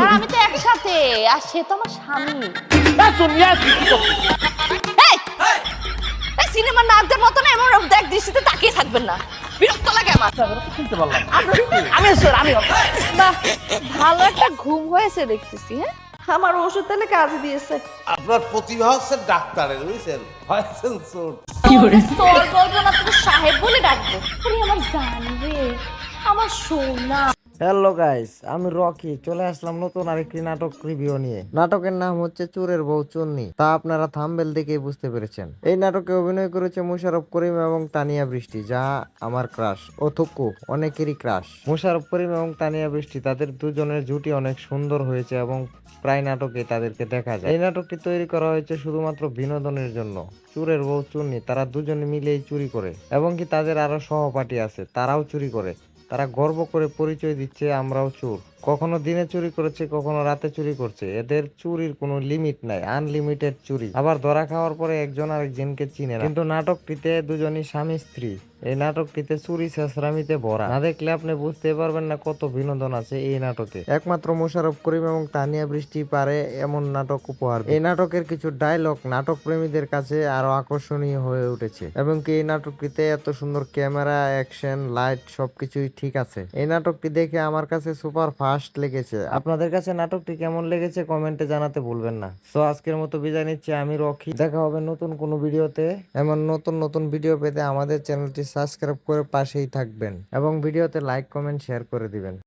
আর আমি তো একসাথে আর সে তো আমার স্বামী। সোনিয়া, কি মতো না এমন দেখ দৃষ্টিতে তাকিয়ে থাকবেন না। বিরক্ত লাগে আমার। শুনতে পারলাম। আমি আমি ভালো একটা ঘুম হয়েছে দেখতেছি হ্যাঁ? আমার ওষুধ তাহলে কাজে দিয়েছে। আপনার প্রতিভা হচ্ছে ডাক্তারের বুঝছেন? হয়েছেন তোর বলব না তোকে সাহেব বলে ডাকবো। আরে আমার জানবে আমার সোনা। হ্যালো গাইস আমি রকি। চলে আসলাম নতুন আরেকটি নাটক রিভিউ নিয়ে। নাটকের নাম হচ্ছে চোরের বউ চন্নি। তা আপনারা থাম্বেল দেখেই বুঝতে পেরেছেন। এই নাটকে অভিনয় করেছে মুশারফ করিম এবং তানিয়া বৃষ্টি, যা আমার ক্রাশ ও থুকু অনেকেরই ক্রাশ মুশারফ করিম এবং তানিয়া বৃষ্টি, তাদের দুজনের জুটি অনেক সুন্দর হয়েছে এবং প্রায় নাটকে তাদেরকে দেখা যায়। এই নাটকটি তৈরি করা হয়েছে শুধুমাত্র বিনোদনের জন্য। চুরের বউ চুন্নি, তারা দুজনে মিলেই চুরি করে। এবং কি তাদের আরও সহপাঠী আছে, তারাও চুরি করে। তারা গর্ব করে পরিচয় দিচ্ছে আমরাও চোর। কখনো দিনে চুরি করেছে, কখনো রাতে চুরি করছে। এদের চুরির কোনো লিমিট নাই আনলিমিটেড চুরি। আবার ধরা খাওয়ার পরে একজন আরেকজনকে চিনে কিন্তু নাটকটিতে দুজনই স্বামী স্ত্রী। এই নাটকটিতে চুরি, শেষরামিতে ভরা না দেখলে আপনি বুঝতে পারবেন না কত বিনোদন আছে এই নাটকে। একমাত্র মোশারফ করিম এবং তানিয়া বৃষ্টি পারে এমন নাটক উপহার এই নাটকের কিছু ডায়লগ নাটক প্রেমীদের কাছে আরও আকর্ষণীয় হয়ে উঠেছে। এবং কি এই নাটকটিতে এত সুন্দর ক্যামেরা অ্যাকশন লাইট সবকিছুই ঠিক আছে। এই নাটকটি দেখে আমার কাছে সুপার ফাস্ট লেগেছে। আপনাদের কাছে নাটকটি কেমন লেগেছে কমেন্টে জানাতে ভুলবেন না। তো আজকের মতো বিদায় নিচ্ছি, আমি রকি। দেখা হবে নতুন কোনো ভিডিওতে। এমন নতুন নতুন ভিডিও পেতে আমাদের চ্যানেলটি সাবস্ক্রাইব করে পাশেই থাকবেন এবং ভিডিওতে লাইক, কমেন্ট, শেয়ার করে দিবেন।